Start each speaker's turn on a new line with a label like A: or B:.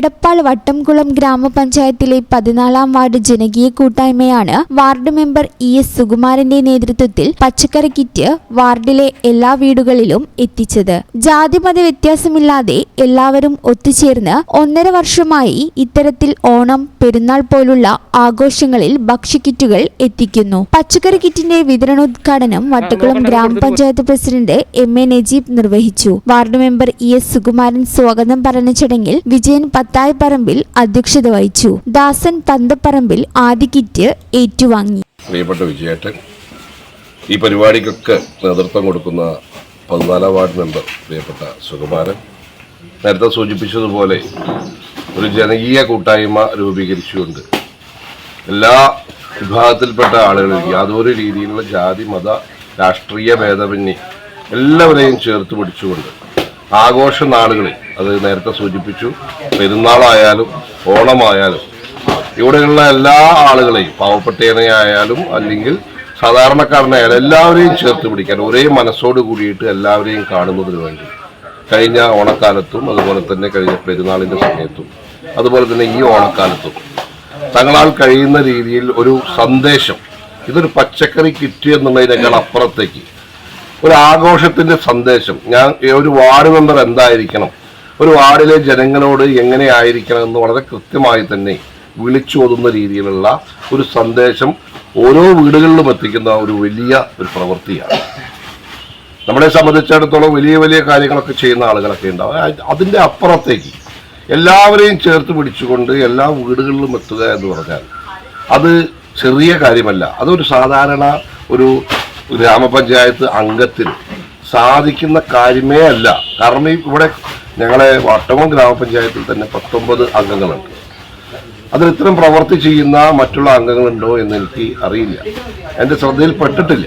A: എടപ്പാൾ വട്ടംകുളം ഗ്രാമപഞ്ചായത്തിലെ പതിനാലാം വാർഡ് ജനകീയ കൂട്ടായ്മയാണ് വാർഡ് മെമ്പർ ഇ എസ് സുകുമാരന്റെ നേതൃത്വത്തിൽ പച്ചക്കറി കിറ്റ് വാർഡിലെ എല്ലാ വീടുകളിലും എത്തിച്ചത്. ജാതിമത വ്യത്യാസമില്ലാതെ എല്ലാവരും ഒത്തുചേർന്ന് ഒന്നര വർഷമായി ഇത്തരത്തിൽ ഓണം പെരുന്നാൾ പോലുള്ള ആഘോഷങ്ങളിൽ ഭക്ഷ്യക്കിറ്റുകൾ എത്തിക്കുന്നു. പച്ചക്കറി കിറ്റിന്റെ വിതരണോദ്ഘാടനം വട്ടക്കുളം ഗ്രാമപഞ്ചായത്ത് പ്രസിഡന്റ് എം എ നജീബ് നിർവഹിച്ചു. Ward member E S Sukumaran സ്വാഗതം പറഞ്ഞ ചടങ്ങിൽ വിജയൻ പത്തായപ്പറമ്പിൽ അധ്യക്ഷത വഹിച്ചു. ദാസൻ പന്തപ്പറമ്പിൽ ആദ്യ കിറ്റ് ഏറ്റുവാങ്ങി.
B: പ്രിയപ്പെട്ട വിജയേട്ടൻ ഈ പരിപാടിക്കൊക്കെ നേതൃത്വം കൊടുക്കുന്ന പതിനാലാം വാർഡ് മെമ്പർ പ്രിയപ്പെട്ട സുകുമാരൻ നേരത്തെ സൂചിപ്പിച്ചതുപോലെ ഒരു ജനകീയ കൂട്ടായ്മ രൂപീകരിച്ചുകൊണ്ട് എല്ലാ വിഭാഗത്തിൽപ്പെട്ട ആളുകളിൽ യാതൊരു രീതിയിലുള്ള ജാതി മത രാഷ്ട്രീയ ഭേദമന്യേ എല്ലാവരെയും ചേർത്ത് പിടിച്ചുകൊണ്ട് ആഘോഷ നാളുകളിൽ അത് നേരത്തെ സൂചിപ്പിച്ചു. പെരുന്നാളായാലും ഓണമായാലും ഇവിടെയുള്ള എല്ലാ ആളുകളെയും പാവപ്പെട്ടവനെയായാലും അല്ലെങ്കിൽ സാധാരണക്കാരനായാലും എല്ലാവരെയും ചേർത്ത് പിടിക്കാൻ ഒരേ മനസ്സോട് കൂടിയിട്ട് എല്ലാവരെയും കാണുന്നതിന് വേണ്ടി. കഴിഞ്ഞ ഓണക്കാലത്തും അതുപോലെ തന്നെ കഴിഞ്ഞ പെരുന്നാളിന്റെ സമയത്തും അതുപോലെ തന്നെ ഈ ഓണക്കാലത്തും തങ്ങളാൽ കഴിയുന്ന രീതിയിൽ ഒരു സന്ദേശം ഇതൊരു പച്ചക്കറി കിറ്റ് എന്നുള്ളതിനേക്കാൾ അപ്പുറത്തേക്ക് ഒരു ആഘോഷത്തിന്റെ സന്ദേശം. ഞാൻ ഒരു വാർഡ് മെമ്പർ എന്തായിരിക്കണം? ഒരു വാർഡിലെ ജനങ്ങളോട് എങ്ങനെ ആയിരിക്കണം എന്ന് വളരെ കൃത്യമായി തന്നെ വിളിച്ചോതുന്ന രീതിയിലുള്ള ഒരു സന്ദേശം ഓരോ വീടുകളിലും എത്തിക്കുന്ന ഒരു വലിയ ഒരു പ്രവൃത്തിയാണ്. നമ്മളെ സംബന്ധിച്ചിടത്തോളം വലിയ വലിയ കാര്യങ്ങളൊക്കെ ചെയ്യുന്ന ആളുകളൊക്കെ ഉണ്ടാവും. അത് അതിന്റെ അപ്പുറത്തേക്ക് എല്ലാവരെയും ചേർത്ത് പിടിച്ചുകൊണ്ട് എല്ലാ വീടുകളിലും എത്തുക എന്ന് പറഞ്ഞാൽ അത് ചെറിയ കാര്യമല്ല. അതൊരു സാധാരണ ഒരു ഗ്രാമപഞ്ചായത്ത് അംഗത്തിന് സാധിക്കുന്ന കാര്യമേ അല്ല. കാരണം ഇവിടെ ഞങ്ങളെ വട്ടമം ഗ്രാമപഞ്ചായത്തിൽ തന്നെ പത്തൊമ്പത് അംഗങ്ങളുണ്ട്. അതിൽ ഇത്തരം പ്രവർത്തി ചെയ്യുന്ന മറ്റുള്ള അംഗങ്ങളുണ്ടോ എന്ന് എനിക്ക് അറിയില്ല. എന്റെ ശ്രദ്ധയിൽപ്പെട്ടിട്ടില്ല